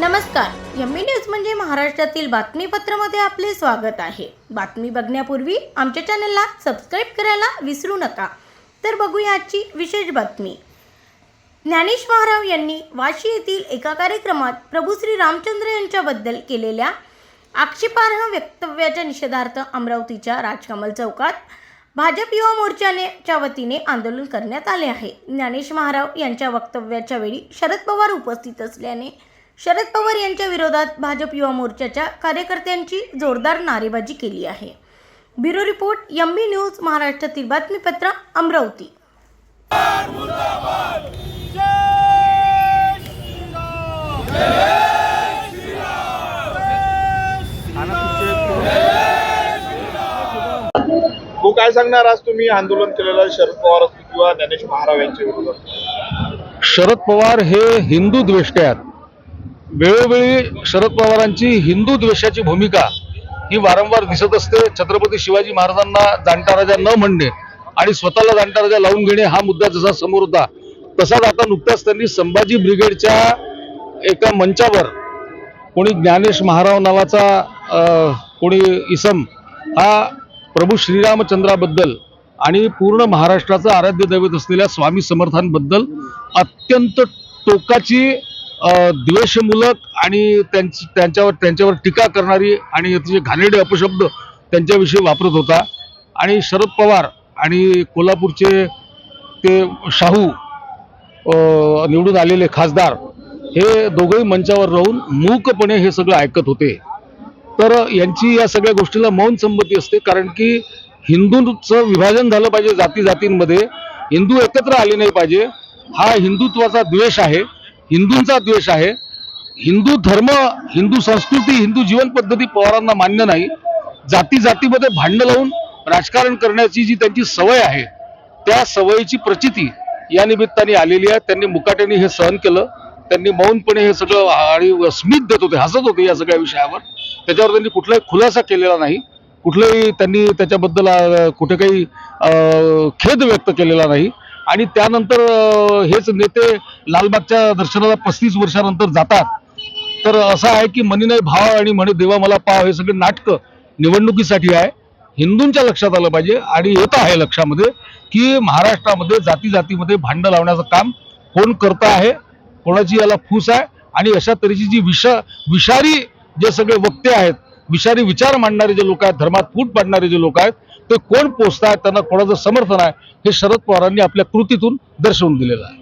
नमस्कार. M news म्हणजे महाराष्ट्रातील बातमीपत्रामध्ये आपले स्वागत आहे. बातमी बघण्यापूर्वी आमच्या चॅनलला सबस्क्राईब करायला विसरू नका. तर बघूया आजची विशेष बातमी. ज्ञानेश महाराव यांनी वाशी येथील एका कार्यक्रमात प्रभू श्री रामचंद्र यांच्याबद्दल केलेल्या आक्षेपार्ह वक्तव्याच्या निषेधार्थ अमरावतीच्या राजकमल चौकात भाजप युवा मोर्चाने च्या वतीने आंदोलन करण्यात आले आहे. ज्ञानेश महाराव यांच्या वक्तव्याच्या वेळी शरद पवार उपस्थित असल्याने शरद पवार यांच्या विरोधात भाजप युवा मोर्चाच्या कार्यकर्त्यांची जोरदार नारेबाजी केली आहे. ब्युरो रिपोर्ट एमबी न्यूज महाराष्ट्रातील बातमीपत्र अमरावती. तू काय सांगणार आज तुम्ही आंदोलन केलेलं शरद पवार किंवा ज्ञानेश महाराव यांच्या विरोधात? शरद पवार हे हिंदू द्वेष्टे आहेत वेळोवेळी शरद पवारांची हिंदू द्वेषाची भूमिका ही वारंवार दिसत असते. छत्रपती शिवाजी महाराजांना जाणता राजा न म्हणणे आणि स्वतःला जाणता राजा लावून घेणे हा मुद्दा जसा समोर होता तसाच आता नुकताच त्यांनी संभाजी ब्रिगेडच्या एका मंचावर कोणी ज्ञानेश महाराव नावाचा कोणी इसम हा प्रभू श्रीरामचंद्राबद्दल आणि पूर्ण महाराष्ट्राचं आराध्य दैवत असलेल्या स्वामी समर्थांबद्दल अत्यंत टोकाची द्वेषमूलक आणि त्यांची त्यांच्यावर त्यांच्यावर टीका करणारी आणि अतिशय घाणेरडे अपशब्द त्यांच्याविषयी वापरत होता. आणि शरद पवार आणि कोल्हापूरचे ते शाहू निवडून आलेले खासदार हे दोघंही मंचावर राहून मूकपणे हे सगळं ऐकत होते. तर यांची या सगळ्या गोष्टीला मौन संमती असते कारण की हिंदूंचं विभाजन झालं पाहिजे जाती जातींमध्ये हिंदू एकत्र आले नाही पाहिजे. हा हिंदुत्वाचा द्वेष आहे. हिंदूंचा द्वेष आहे. हिंदू धर्म हिंदू संस्कृती हिंदू जीवन पद्धती पवारांना मान्य नाही. जाती जातीमध्ये भांडणं लावून राजकारण करण्याची जी त्यांची सवय आहे त्या सवयीची प्रचिती या निमित्ताने आलेली आहे. त्यांनी मुकाट्याने हे सहन केलं. त्यांनी मौनपणे हे सगळं आणि स्मित देत होते हसत होते या सगळ्या विषयावर. त्याच्यावर त्यांनी कुठलाही खुलासा केलेला नाही. कुठलंही त्यांनी त्याच्याबद्दल कुठे काही खेद व्यक्त केलेला नाही. आणि त्यानंतर हेच नेते लालबागच्या दर्शनाला पस्तीस वर्षानंतर जातात. तर असं आहे की मनी नाही भाव आणि म्हणे देवा मला पाव हे सगळे नाटकं निवडणुकीसाठी आहे. हिंदूंच्या लक्षात आलं पाहिजे आणि येत आहे लक्षामध्ये की महाराष्ट्रामध्ये जाती जातीमध्ये भांडं लावण्याचं काम कोण करत आहे कोणाची याला फूस आहे आणि अशा तऱ्हेची जी विष विषारी जे सगळे वक्ते आहेत विषारी विचार मांडणारे जे लोक आहेत धर्मात फूट पाडणारे जे लोक आहेत ते कोण पोचत आहेत त्यांना कोणाचं समर्थन आहे हे शरद पवारांनी आपल्या कृतीतून दर्शवून दिलेलं आहे.